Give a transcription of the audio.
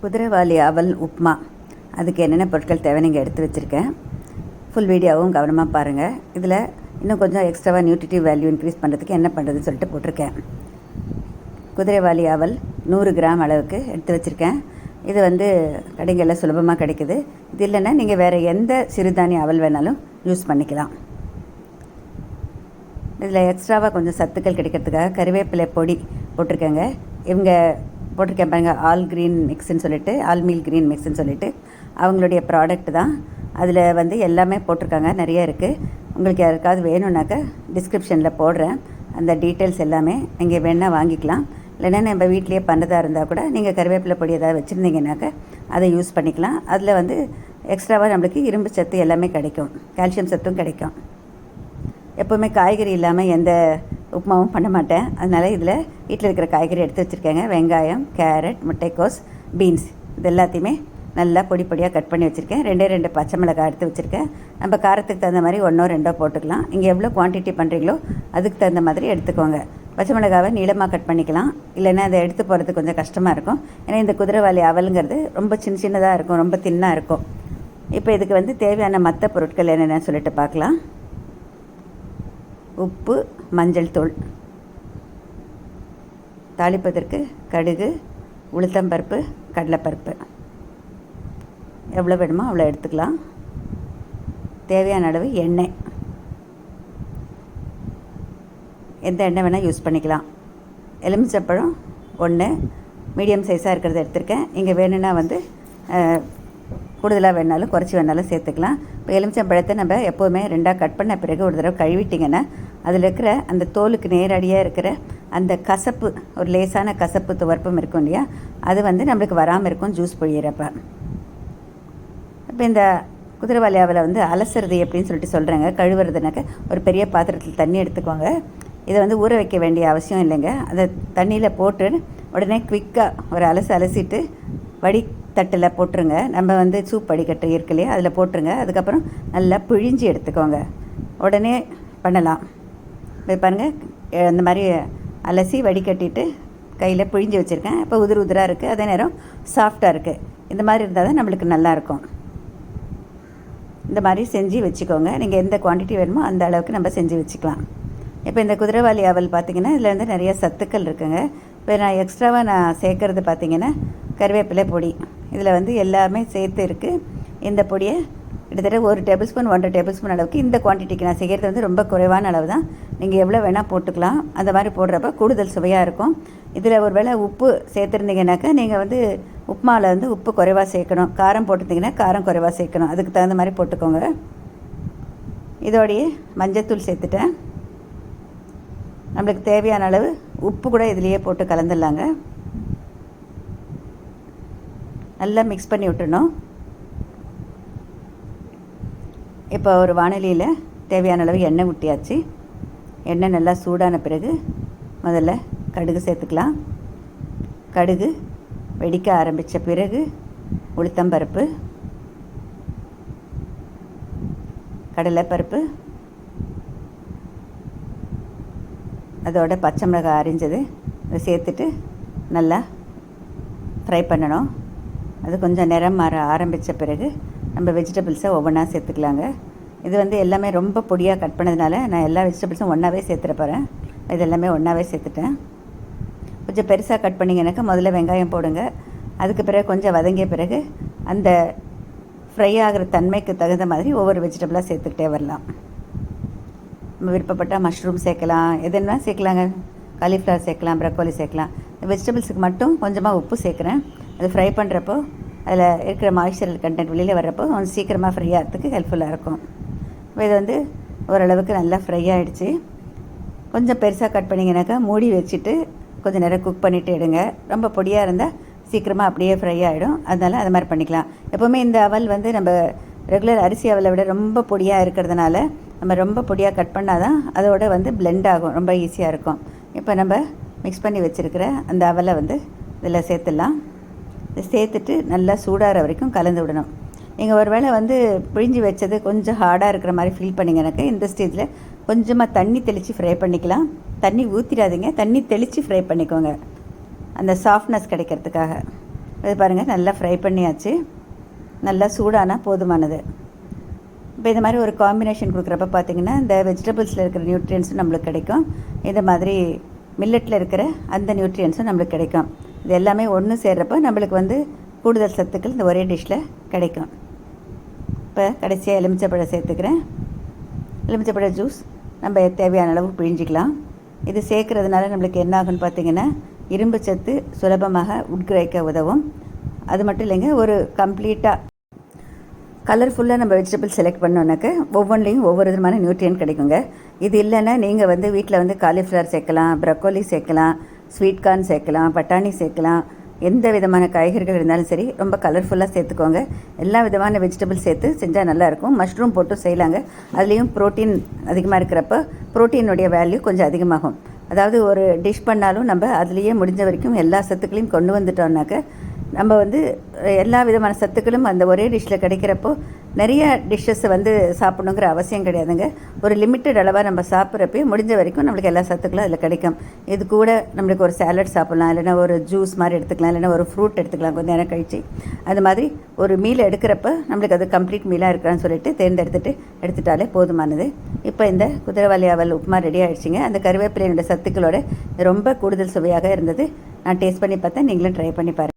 குதிரைவாலி அவல் உப்புமா அதுக்கு என்னென்ன பொருட்கள் தேவை நீங்கள் எடுத்து வச்சுருக்கேன். ஃபுல் வீடியோவும் கவனமாக பாருங்கள் இதில் இன்னும் கொஞ்சம் எக்ஸ்ட்ராவாக நியூட்ரிட்டிவ் வேல்யூ இன்க்ரீஸ் பண்ணுறதுக்கு என்ன பண்ணுறதுன்னு சொல்லிட்டு போட்டிருக்கேன். குதிரைவாலி அவல் நூறு கிராம் அளவுக்கு எடுத்து வச்சுருக்கேன். இது வந்து கடைகளில் சுலபமாக கிடைக்குது. இது இல்லைன்னா நீங்கள் வேறு எந்த சிறுதானிய அவல் வேணாலும் யூஸ் பண்ணிக்கலாம். இதில் எக்ஸ்ட்ராவாக கொஞ்சம் சத்துக்கள் கிடைக்கிறதுக்காக கருவேப்பிலை பொடி போட்டிருக்கேங்க. இவங்க போட்டிருக்கேன் பாருங்க ஆல் க்ரீன் மிக்ஸ்ன்னு சொல்லிட்டு ஆல் மீல் க்ரீன் மிக்ஸ்ன்னு சொல்லிட்டு. அவங்களுடைய ப்ராடக்ட் தான். அதில் வந்து எல்லாமே போட்டிருக்காங்க நிறைய இருக்குது உங்களுக்கு யாருக்காவது வேணும்னாக்கா டிஸ்கிரிப்ஷனில் போடுறேன். அந்த டீட்டெயில்ஸ் எல்லாமே நீங்கள் வேணால் வாங்கிக்கலாம். இல்லைன்னா நம்ம வீட்லேயே பண்ணுறதா இருந்தால் கூட நீங்கள் கருவேப்பிலை பொடி ஏதாவது வச்சுருந்தீங்கன்னாக்கா அதை யூஸ் பண்ணிக்கலாம். அதில் வந்து எக்ஸ்ட்ராவாக நம்மளுக்கு இரும்பு சத்து எல்லாமே கிடைக்கும். கால்சியம் சத்தும் கிடைக்கும். எப்போவுமே காய்கறி இல்லாமல் எந்த உப்புமாவும் பண்ண மாட்டேன். அதனால் இதில் வீட்டில் இருக்கிற காய்கறி எடுத்து வச்சுருக்கேங்க. வெங்காயம் கேரட் முட்டைக்கோஸ் பீன்ஸ் இது எல்லாத்தையுமே நல்லா பொடி பொடியாக கட் பண்ணி வச்சுருக்கேன். ரெண்டே ரெண்டு பச்சை மிளகாய் எடுத்து வச்சுருக்கேன். நம்ம காரத்துக்கு தகுந்த மாதிரி ஒன்றோ ரெண்டோ போட்டுக்கலாம். இங்கே எவ்வளோ குவான்டிட்டி பண்ணுறீங்களோ அதுக்கு தகுந்த மாதிரி எடுத்துக்கோங்க. பச்சை மிளகாவை நீளமாக கட் பண்ணிக்கலாம். இல்லைன்னா அதை எடுத்து போகிறது கொஞ்சம் கஷ்டமாக இருக்கும். ஏன்னா இந்த குதிரைவாளி அவலுங்கிறது ரொம்ப சின்ன சின்னதாக இருக்கும். ரொம்ப தின்னாக இருக்கும். இப்போ இதுக்கு வந்து தேவையான மற்ற பொருட்கள் என்னென்னு சொல்லிட்டு பார்க்கலாம். உப்பு மஞ்சள் தூள். தாளிப்பதற்கு கடுகு உளுத்தம்பருப்பு கடலைப்பருப்பு. எவ்வளோ வேணுமோ அவ்வளோ எடுத்துக்கலாம். தேவையான அளவு எண்ணெய். எந்த எண்ணெய் வேணால் யூஸ் பண்ணிக்கலாம். எலுமிச்சப்பழம் ஒன்று மீடியம் சைஸாக இருக்கிறத எடுத்திருக்கேன். இங்கே வேணும்னா வந்து கூடுதலாக வேணாலும் குறைச்சி வேணாலும் சேர்த்துக்கலாம். இப்போ எலுமிச்சம்பழத்தை நம்ம எப்போவுமே ரெண்டாக கட் பண்ண பிறகு ஒரு தடவை கழுவிட்டிங்கன்னா அதில் இருக்கிற அந்த தோலுக்கு நேரடியாக இருக்கிற அந்த கசப்பு ஒரு லேசான கசப்பு துவர்ப்பம் இருக்கும் இல்லையா? அது வந்து நம்மளுக்கு வராமல் இருக்கும் ஜூஸ் பொழியிறப்ப. இப்போ இந்த குதிரைவாலி அவலை வந்து அலசுறது எப்படின்னு சொல்லிட்டு சொல்கிறாங்க கழுவுறதுனாக்க ஒரு பெரிய பாத்திரத்தில் தண்ணி எடுத்துக்கோங்க. இதை வந்து ஊற வைக்க வேண்டிய அவசியம் இல்லைங்க. அதை தண்ணியில் போட்டு உடனே குவிக்காக ஒரு அலசு அலசிட்டு வடி தட்டில் போட்டுருங்க. நம்ம வந்து சூப் வடிகட்டு இருக்கு இல்லையா? அதில் போட்டுருங்க. அதுக்கப்புறம் நல்லா பிழிஞ்சு எடுத்துக்கோங்க. உடனே பண்ணலாம். இப்போ பாருங்கள் அந்த மாதிரி அலசி வடிகட்டிட்டு கையில் பிழிஞ்சு வச்சுருக்கேன். இப்போ உதிர் உதிராக இருக்குது அதே நேரம் சாஃப்டாக இருக்குது இந்த மாதிரி இருந்தால் தான் நம்மளுக்கு நல்லாயிருக்கும் இந்த மாதிரி செஞ்சு வச்சுக்கோங்க. நீங்கள் எந்த குவான்டிட்டி வேணுமோ அந்த அளவுக்கு நம்ம செஞ்சு வச்சுக்கலாம். இப்போ இந்த குதிரைவாளி அவல் பார்த்திங்கன்னா இதில் வந்து நிறைய சத்துக்கள் இருக்குங்க. இப்போ நான் எக்ஸ்ட்ராவாக நான் சேர்க்குறது பார்த்திங்கன்னா கருவேப்பிலை பொடி. இதில் வந்து எல்லாமே சேர்த்து இருக்குது இந்த பொடியை கிட்டத்தட்ட ஒரு டேபிள் ஸ்பூன் ஒன்றரை டேபிள் ஸ்பூன் அளவுக்கு இந்த குவான்டிட்டிக்கு நான் செய்கிறது வந்து ரொம்ப குறைவான அளவு தான் நீங்கள் எவ்வளோ வேணால் போட்டுக்கலாம். அந்த மாதிரி போடுறப்ப கூடுதல் சுவையாக இருக்கும். இதில் ஒரு வேளை உப்பு சேர்த்துருந்தீங்கன்னாக்கா நீங்கள் வந்து உப்புமாவில் வந்து உப்பு குறைவாக சேர்க்கணும். காரம் போட்டிருந்தீங்கன்னா காரம் குறைவாக சேர்க்கணும். அதுக்கு தகுந்த மாதிரி போட்டுக்கோங்க. இதோடையே மஞ்சத்தூள் சேர்த்துட்டேன். நம்மளுக்கு தேவையான அளவு உப்பு கூட இதுலேயே போட்டு கலந்துடலாங்க. நல்லா மிக்ஸ் பண்ணி விட்டுணும் இப்போ ஒரு வானிலையில் தேவையான அளவு எண்ணெய் ஊட்டியாச்சு. எண்ணெய் நல்லா சூடான பிறகு முதல்ல கடுகு சேர்த்துக்கலாம். கடுகு வெடிக்க ஆரம்பித்த பிறகு உளுத்தம்பருப்பு கடலைப்பருப்பு அதோட பச்சை மிளகாய் அரிஞ்சது அதை சேர்த்துட்டு நல்லா ஃப்ரை பண்ணணும். அது கொஞ்சம் நிறம் மாற ஆரம்பித்த பிறகு நம்ம வெஜிடபிள்ஸை ஒவ்வொன்றா சேர்த்துக்கலாங்க. இது வந்து எல்லாமே ரொம்ப பொடியாக கட் பண்ணதுனால நான் எல்லா வெஜிடபிள்ஸும் ஒன்றாவே சேர்த்துட போகிறேன் இது எல்லாமே ஒன்றாவே சேர்த்துட்டேன். கொஞ்சம் பெருசாக கட் பண்ணிங்கனாக்கா முதல்ல வெங்காயம் போடுங்க. அதுக்கு பிறகு கொஞ்சம் வதங்கிய பிறகு அந்த ஃப்ரை ஆகிற தன்மைக்கு தகுந்த மாதிரி ஒவ்வொரு வெஜிடபிளாக சேர்த்துக்கிட்டே வரலாம். நம்ம விருப்பப்பட்டால் மஷ்ரூம் சேர்க்கலாம். எதுனா சேர்க்கலாங்க. காலிஃப்ளவர் சேர்க்கலாம் ப்ரக்கோலி சேர்க்கலாம். வெஜிடபிள்ஸுக்கு மட்டும் கொஞ்சமாக உப்பு சேர்க்குறேன். அது ஃப்ரை பண்ணுறப்போ அதில் இருக்கிற மாய்ஸ்சரல் கண்டென்ட் வெளியில் வர்றப்போ கொஞ்சம் சீக்கிரமாக ஃப்ரை ஆகிறதுக்கு ஹெல்ப்ஃபுல்லாக இருக்கும். இது வந்து ஓரளவுக்கு நல்லா ஃப்ரை ஆகிடுச்சு கொஞ்சம் பெருசாக கட் பண்ணிங்கனாக்கா மூடி வச்சுட்டு கொஞ்சம் நேரம் குக் பண்ணிவிட்டு எடுங்க. ரொம்ப பொடியாக இருந்தால் சீக்கிரமாக அப்படியே ஃப்ரை ஆகிடும் அதனால் அது மாதிரி பண்ணிக்கலாம். எப்போவுமே இந்த அவல் வந்து நம்ம ரெகுலர் அரிசி அவலை விட ரொம்ப பொடியாக இருக்கிறதுனால நம்ம ரொம்ப பொடியாக கட் பண்ணால் தான் அதோட வந்து பிளெண்ட் ஆகும். ரொம்ப ஈஸியாக இருக்கும். இப்போ நம்ம மிக்ஸ் பண்ணி வச்சுருக்கிற அந்த அவலை வந்து இதில் சேர்த்துடலாம். சேர்த்துட்டு நல்லா சூடாகிற வரைக்கும் கலந்து விடணும். நீங்கள் ஒரு வேளை வந்து பிழிஞ்சு வச்சது கொஞ்சம் ஹார்டாக இருக்கிற மாதிரி ஃபீல் பண்ணிங்கனாக்கா இந்த ஸ்டேஜில் கொஞ்சமாக தண்ணி தெளித்து ஃப்ரை பண்ணிக்கலாம். தண்ணி ஊற்றிடாதீங்க தண்ணி தெளித்து ஃப்ரை பண்ணிக்கோங்க. அந்த சாஃப்ட்னஸ் கிடைக்கிறதுக்காக. இது பாருங்கள் நல்லா ஃப்ரை பண்ணியாச்சு. நல்லா சூடானா போதுமானது. இப்போ இந்த மாதிரி ஒரு காம்பினேஷன் கொடுக்குறப்ப பார்த்தீங்கன்னா இந்த வெஜிடபிள்ஸில் இருக்கிற நியூட்ரியன்ஸும் நம்மளுக்கு கிடைக்கும். இந்த மாதிரி மில்லட்டில் இருக்கிற அந்த நியூட்ரியன்ஸும் நம்மளுக்கு கிடைக்கும். இது எல்லாமே ஒன்று சேர்கிறப்ப நம்மளுக்கு வந்து கூடுதல் சத்துக்கள் இந்த ஒரே டிஷ்ஷில் கிடைக்கும். இப்போ கடைசியாக எலுமிச்சப்பழம் சேர்த்துக்கிறேன். எலுமிச்சப்பழ ஜூஸ் நம்ம தேவையான அளவு பிழிஞ்சிக்கலாம். இது சேர்க்குறதுனால நம்மளுக்கு என்ன ஆகும்னு பார்த்திங்கன்னா இரும்பு சத்து சுலபமாக உட்கிரகிக்க உதவும். அது மட்டும் இல்லைங்க ஒரு கம்ப்ளீட்டாக கலர்ஃபுல்லாக நம்ம வெஜிடபிள் செலக்ட் பண்ணோன்னாக்க ஒவ்வொன்றிலையும் ஒவ்வொரு விதமான நியூட்ரியன் கிடைக்குங்க. இது இல்லைன்னா நீங்கள் வந்து வீட்டில் வந்து காலிஃப்ளவர் சேர்க்கலாம் ப்ரக்கோலி சேர்க்கலாம் ஸ்வீட் கார்ன் சேர்க்கலாம் பட்டாணி சேர்க்கலாம் எந்த விதமான காய்கறிகள் இருந்தாலும் சரி ரொம்ப கலர்ஃபுல்லாக சேர்த்துக்கோங்க. எல்லா விதமான வெஜிடபிள் சேர்த்து செஞ்சால் நல்லாயிருக்கும் மஷ்ரூம் போட்டு செய்யலாங்க. அதுலேயும் ப்ரோட்டீன் அதிகமாக இருக்கிறப்ப ப்ரோட்டீனுடைய வேல்யூ கொஞ்சம் அதிகமாகும். அதாவது ஒரு டிஷ் பண்ணாலும் நம்ம அதுலேயே முடிஞ்ச வரைக்கும் எல்லா சத்துக்களையும் கொண்டு வந்துட்டோம்னாக்க நம்ம வந்து எல்லா விதமான சத்துக்களும் அந்த ஒரே டிஷ்ஷில் கிடைக்கிறப்போ நிறைய டிஷ்ஷஸ் வந்து சாப்பிடணுங்கிற அவசியம் கிடையாதுங்க. ஒரு லிமிட்டட் அளவாக நம்ம சாப்பிட்றப்பே முடிஞ்ச வரைக்கும் நம்மளுக்கு எல்லா சத்துக்களும் அதில் கிடைக்கும். இது கூட நம்மளுக்கு ஒரு சாலட் சாப்பிட்லாம் இல்லைன்னா ஒரு ஜூஸ் மாதிரி எடுத்துக்கலாம் இல்லைன்னா ஒரு ஃப்ரூட் எடுத்துக்கலாம் கொஞ்சம் நேரம் கழிச்சு. அது மாதிரி ஒரு மீல் எடுக்கிறப்ப நம்மளுக்கு அது கம்ப்ளீட் மீலாக இருக்கான்னு சொல்லிட்டு தேர்ந்தெடுத்துட்டு எடுத்துட்டாலே போதுமானது. இப்போ இந்த குதிரைவாலி அவல் உப்புமா ரெடி ஆகிடுச்சிங்க அந்த கருவேப்பிலையினுடைய சத்துக்களோட ரொம்ப கூடுதல் சுவையாக இருந்தது. நான் டேஸ்ட் பண்ணி பார்த்தேன். நீங்களும் ட்ரை பண்ணி பாருங்கள்